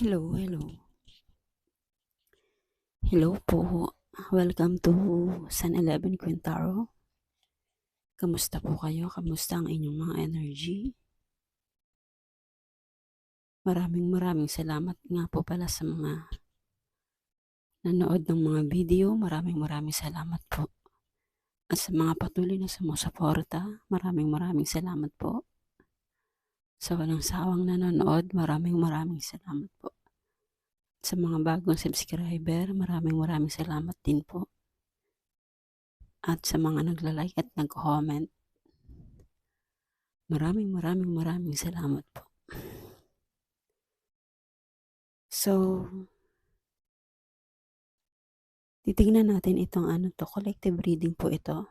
Hello, hello. Hello po. Welcome to San 11 Quintaro. Kamusta po kayo? Kamusta ang inyong mga energy? Maraming maraming salamat nga po pala sa mga nanood ng mga video. Maraming maraming salamat po. At sa mga patuloy na sumusuporta, maraming maraming salamat po. Sa walang sawang nanonood, maraming maraming salamat po. Sa mga bagong subscriber, maraming maraming salamat din po. At sa mga nagla-like at nag-comment, maraming maraming maraming salamat po. So, titignan natin itong ano to, collective reading po ito.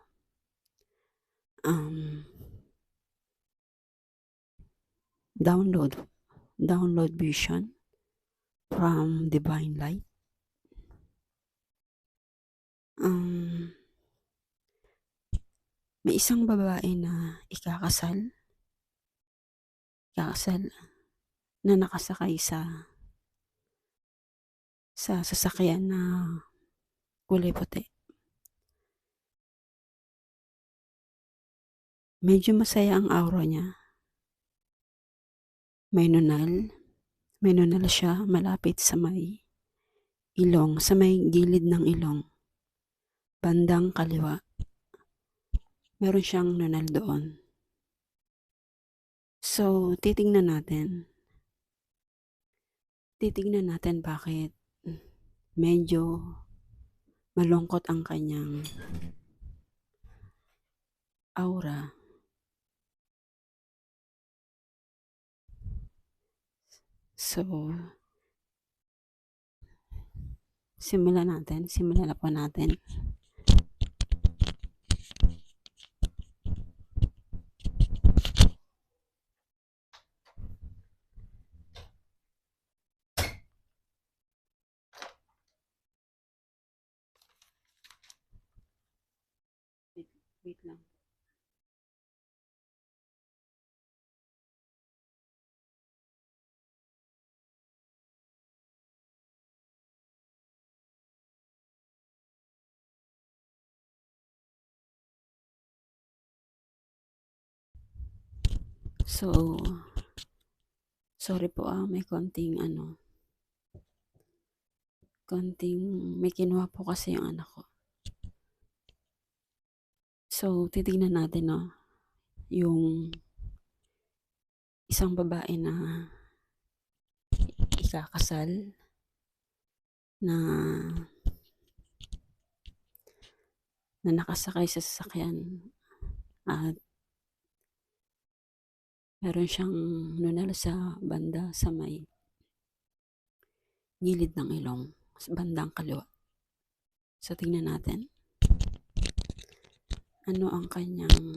Um, download, download vision from divine light. Um, may isang babae na ikakasal, ikakasal na nakasakay sa sa sasakyan na kulay puti. Medyo masaya ang aura niya. May nunal. May nunal siya malapit sa may ilong, sa may gilid ng ilong. Bandang kaliwa. Meron siyang nunal doon. So, titingnan natin. Titingnan natin bakit medyo malungkot ang kanyang aura. So, simulan natin. Simulan na po natin. So, sorry po ah, may konting ano, konting, may kinuha po kasi yung anak ko. So, titignan natin no, yung isang babae na ikakasal na na nakasakay sa sasakyan at meron siyang nunal sa banda sa may gilid ng ilong, sa bandang kaliwa. So, tingnan natin. Ano ang kanyang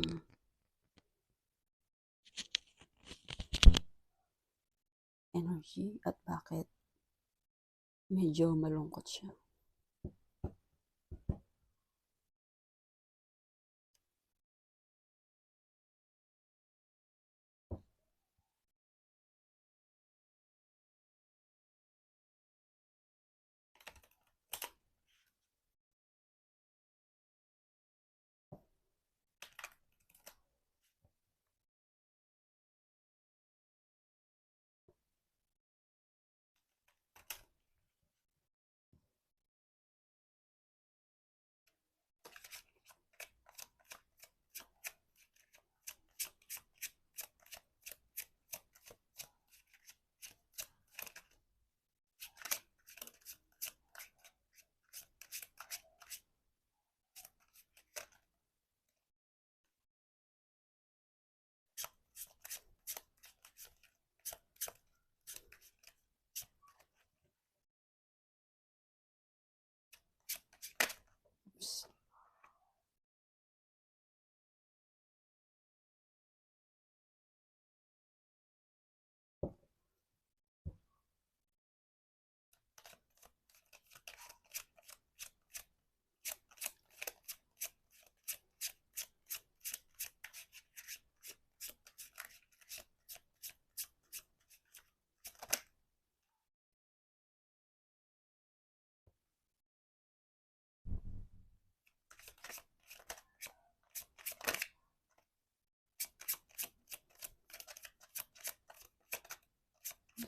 energy at bakit medyo malungkot siya.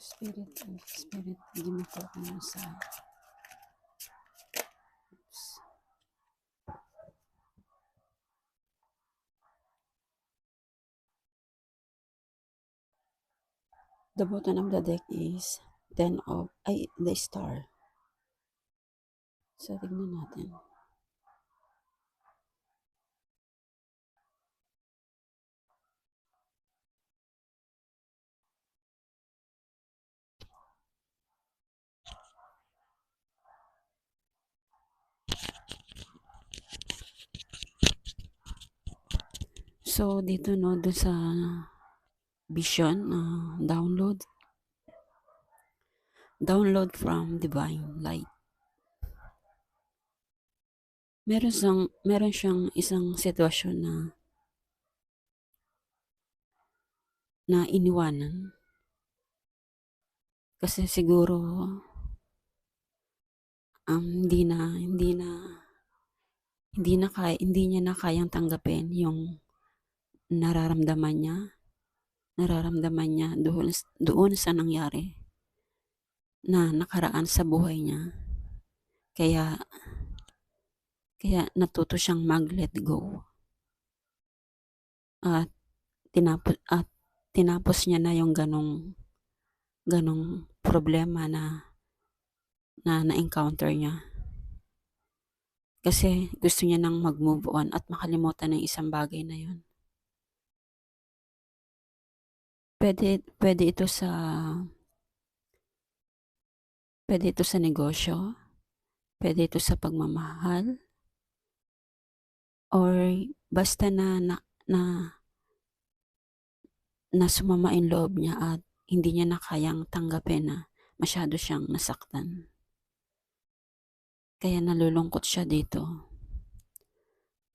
Spirit, Spirit, bigyan mo ako ng sa Oops. The bottom of the deck is 10 of, ay, the star. So, tignan natin. So, dito no, dun sa vision, uh, download. Download from divine light. Meron siyang, meron siyang isang sitwasyon na na iniwanan. Kasi siguro um, hindi na hindi na hindi na kaya, hindi niya na kayang tanggapin yung nararamdaman niya nararamdaman niya doon, doon sa nangyari na nakaraan sa buhay niya. Kaya kaya natuto siyang mag-let go. At tinapos at tinapos niya na yung ganong ganong problema na na na-encounter niya. Kasi gusto niya nang mag-move on at makalimutan ng isang bagay na yun. Pwede, pwede ito sa pwede ito sa negosyo, pwede ito sa pagmamahal, or basta na na, na, na sumama in loob niya at hindi niya na kayang tanggapin na masyado siyang nasaktan. Kaya nalulungkot siya dito.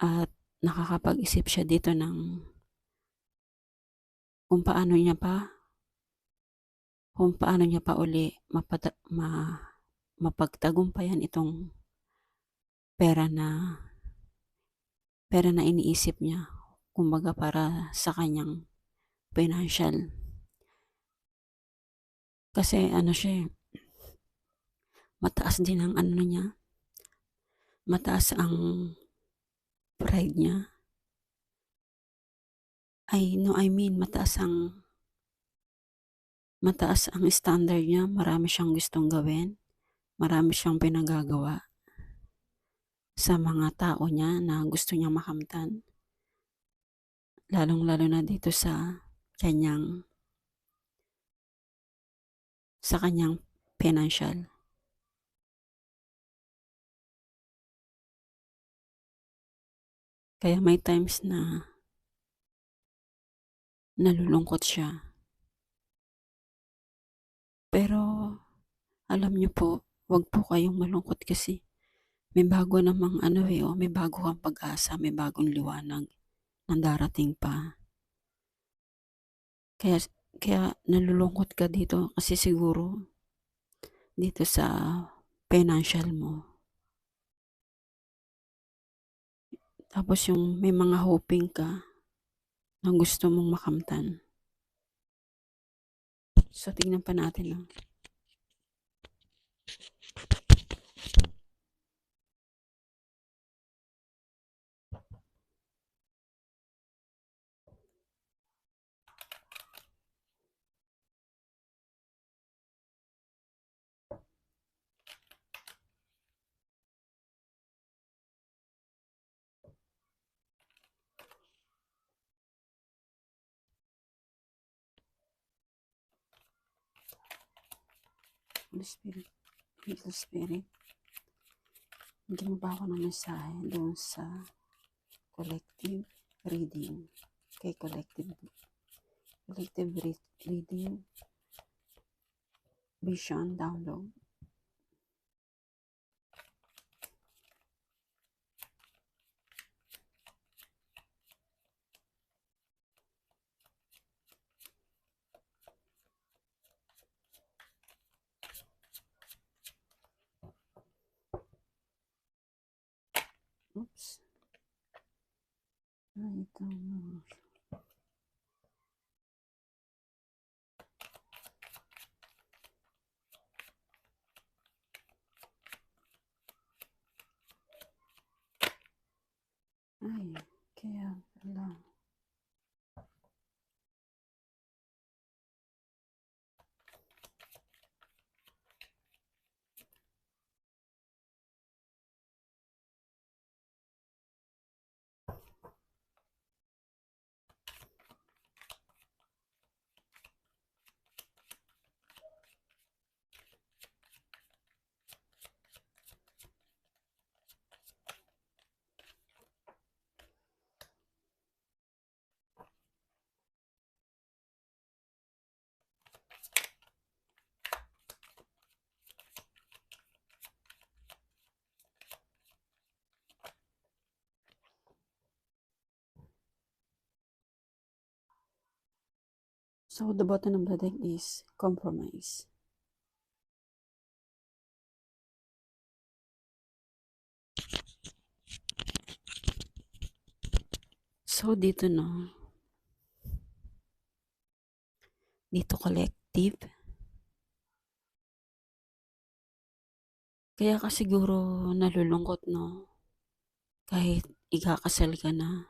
At nakakapag-isip siya dito ng kung paano niya pa kung paano niya pa uli mapata, ma, mapagtagumpayan itong pera na pera na iniisip niya kumbaga para sa kanyang financial. Kasi ano siya eh, mataas din ang ano niya mataas ang pride niya ay, no, I mean, mataas ang mataas ang standard niya. Marami siyang gustong gawin. Marami siyang pinagagawa sa mga tao niya na gusto niyang makamtan. Lalong-lalo na dito sa kanyang sa kanyang financial. Kaya may times na nalulungkot siya. Pero, alam niyo po, wag po kayong malungkot kasi may bago namang ano eh, oh, may bago kang pag-asa, may bagong liwanag na darating pa. Kaya, kaya nalulungkot ka dito kasi siguro dito sa financial mo. Tapos yung may mga hoping ka, na gusto mong makamtan. So, tingnan pa natin. No? Holy Spirit, Holy Spirit, bigyan mo ba ako ng mensahe doon sa collective reading, kay collective, collective reading, vision, download, Oops. Ay, ito na. So, the bottom of the deck is compromise. So, dito no, dito collective. Kaya ka siguro nalulungkot, no? Kahit ikakasal ka na.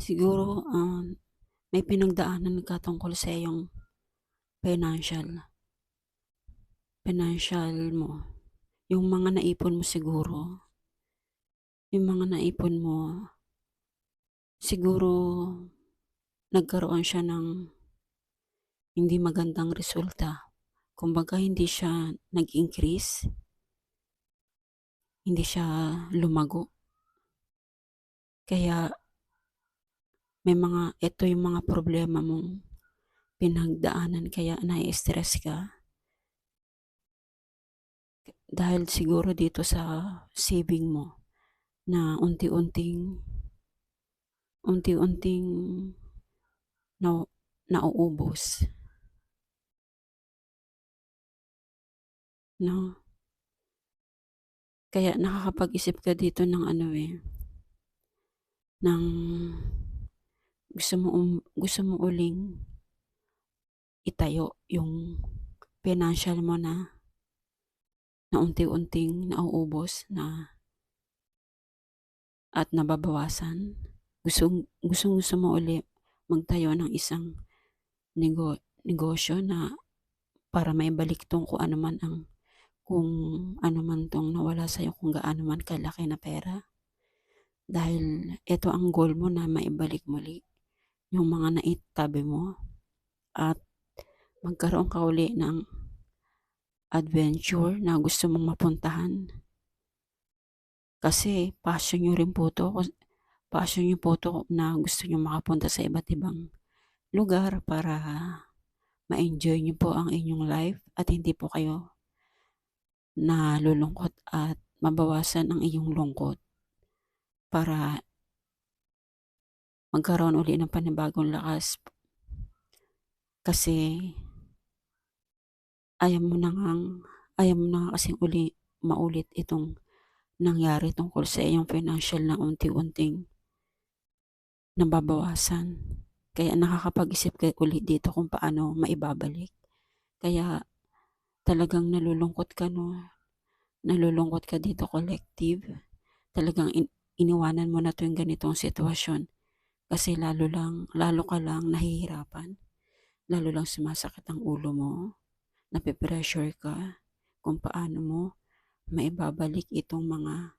Siguro, um, may pinagdaanan ka tungkol sa iyong financial. Financial mo. Yung mga naipon mo siguro. Yung mga naipon mo, siguro nagkaroon siya ng hindi magandang resulta. Kumbaga, hindi siya nag-increase. Hindi siya lumago. Kaya, may mga, ito yung mga problema mong pinagdaanan kaya nai-stress ka. Dahil siguro dito sa saving mo na unti-unting unti-unting na, nauubos. No? Kaya nakakapag-isip ka dito ng ano eh, ng gusto mo, um, gusto mo uling itayo yung financial mo na na unti-unting nauubos na at nababawasan. Gusto, gusto, gusto mo uli magtayo ng isang nego, negosyo na para may balik tong kung ano man ang kung ano man tong nawala sa'yo kung gaano man kalaki na pera. Dahil ito ang goal mo na maibalik muli yung mga naitabi mo at magkaroon ka uli ng adventure na gusto mong mapuntahan. Kasi passion nyo rin po to. Passion nyo po to na gusto nyo makapunta sa iba't ibang lugar para ma-enjoy nyo po ang inyong life at hindi po kayo nalulungkot at mabawasan ang iyong lungkot para magkaroon uli ng panibagong lakas kasi ayaw mo nang ayaw mo na kasing uli maulit itong nangyari tungkol sa iyong financial na unti-unting nababawasan. Kaya nakakapag-isip ka ulit dito kung paano maibabalik. Kaya talagang nalulungkot ka no. Nalulungkot ka dito collective. Talagang in, iniwanan mo na to yung ganitong sitwasyon. Kasi lalo lang, lalo ka lang nahihirapan. Lalo lang sumasakit ang ulo mo. Napipressure ka kung paano mo maibabalik itong mga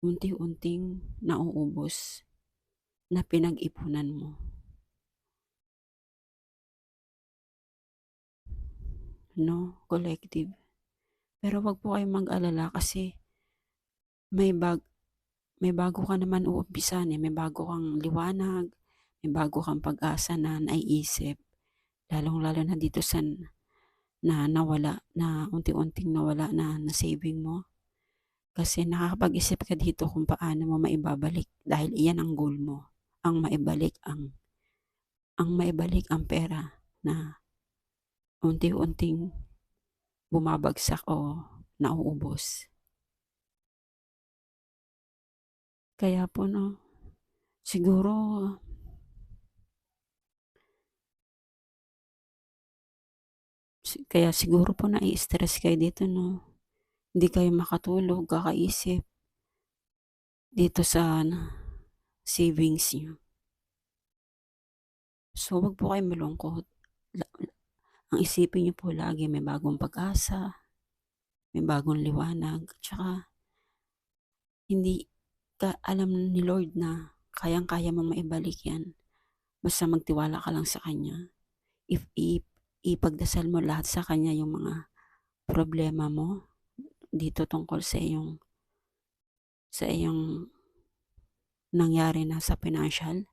unti-unting nauubos na pinag-ipunan mo. No, collective. Pero wag po kayong mag-alala kasi may bag may bago ka naman uumpisan eh. May bago kang liwanag, may bago kang pag-asa na naiisip. Lalong-lalo na dito sa na nawala, na unti-unting nawala na na saving mo. Kasi nakakapag-isip ka dito kung paano mo maibabalik dahil iyan ang goal mo. Ang maibalik ang ang maibalik ang pera na unti-unting bumabagsak o nauubos. Kaya po no, siguro kaya siguro po nai-stress kayo dito no. Hindi kayo makatulog, kakaisip dito sa savings niyo. So, wag po kayo malungkot. Ang isipin niyo po lagi may bagong pag-asa, may bagong liwanag, tsaka hindi alam ni Lord na kayang-kaya mong maibalik yan. Basta magtiwala ka lang sa Kanya. If, if ipagdasal mo lahat sa Kanya yung mga problema mo dito tungkol sa iyong sa iyong nangyari na sa financial.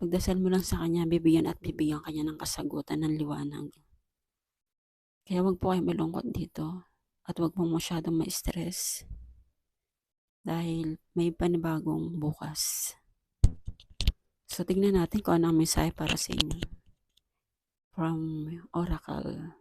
Pagdasal mo lang sa Kanya, bibigyan at bibigyan Kanya ng kasagutan ng liwanag. Kaya wag po kayo malungkot dito at wag mong masyadong ma-stress dahil may panibagong bukas. So, tignan natin kung ano ang mensahe para sa inyo. from Oracle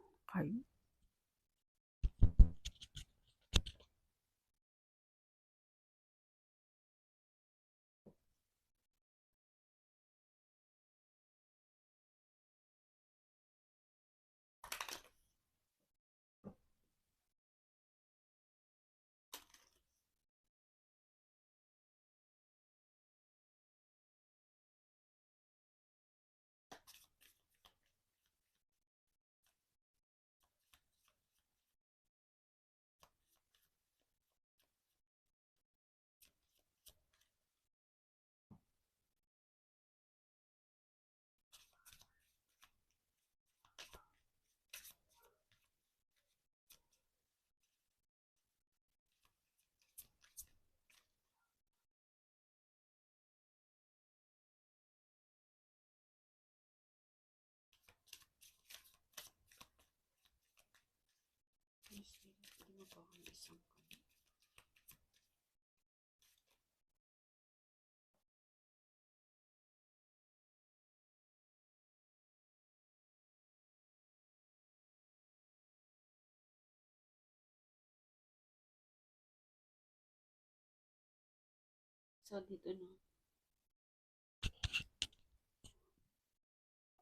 So, dito na.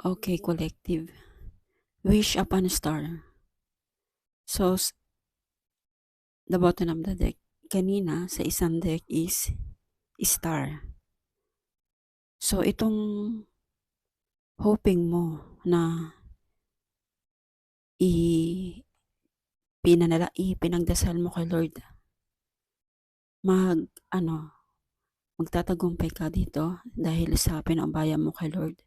Okay, collective. Wish upon a star. So, the bottom of the deck. Kanina, sa isang deck is star. So, itong hoping mo na i pinanala ipinagdasal mo kay Lord mag ano magtatagumpay ka dito dahil sa pinaubaya mo kay Lord.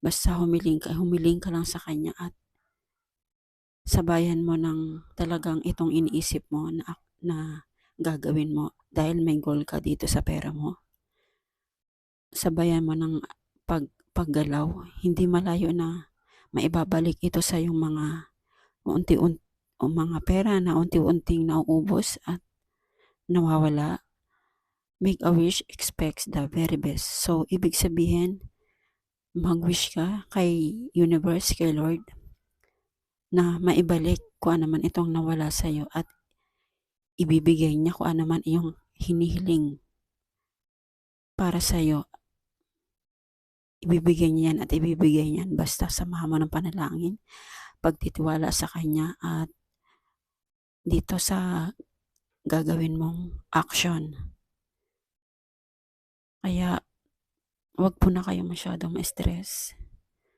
Basta humiling ka humiling ka lang sa kanya at sabayan mo ng talagang itong iniisip mo na, na gagawin mo dahil may goal ka dito sa pera mo. Sabayan mo ng pag paggalaw. Hindi malayo na maibabalik ito sa yung mga unti-unti o mga pera na unti-unting nauubos at nawawala, make a wish expects the very best. So, ibig sabihin, mag-wish ka kay universe, kay Lord, na maibalik kung ano man itong nawala sa'yo at ibibigay niya kung ano man iyong hinihiling para sa'yo. Ibibigay niya yan at ibibigay niyan basta samahan mo ng panalangin, pagtitiwala sa Kanya at dito sa gagawin mong action. Kaya, wag po na kayo masyadong ma-stress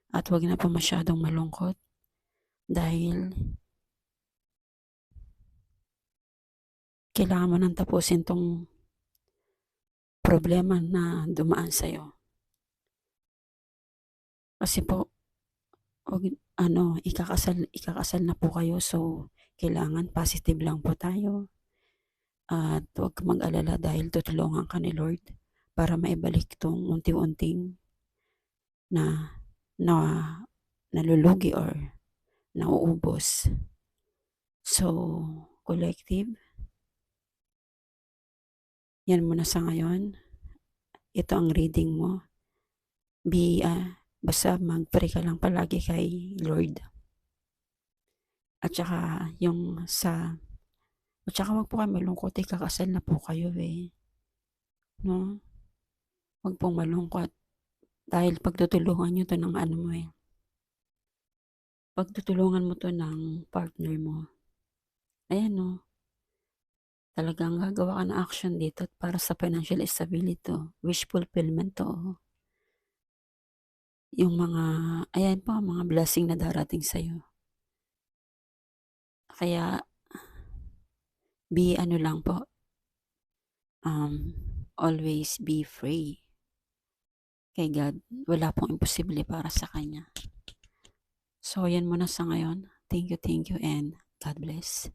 at wag na po masyadong malungkot dahil kailangan mo nang tapusin tong problema na dumaan sa'yo. Kasi po, wag, ano, ikakasal, ikakasal na po kayo so kailangan positive lang po tayo. At huwag mag-alala dahil tutulungan ka ni Lord para maibalik tong unti-unting na, na nalulugi or nauubos. So, collective, yan muna sa ngayon. Ito ang reading mo. Be, uh, basta mag-pray ka lang palagi kay Lord. At saka yung sa at saka wag po kayo malungkot, eh, kakasal na po kayo eh. No? Wag pong malungkot. Dahil pagtutulungan nyo to ng ano mo eh. Pagtutulungan mo to ng partner mo. Ayan no. Talagang gagawa ka ng action dito para sa financial stability. Wish fulfillment to. Yung mga, ayan po, mga blessing na darating sa'yo. Kaya, be ano lang po, um, always be free. Kay God, wala pong imposible para sa Kanya. So, yan muna sa ngayon. Thank you, thank you, and God bless.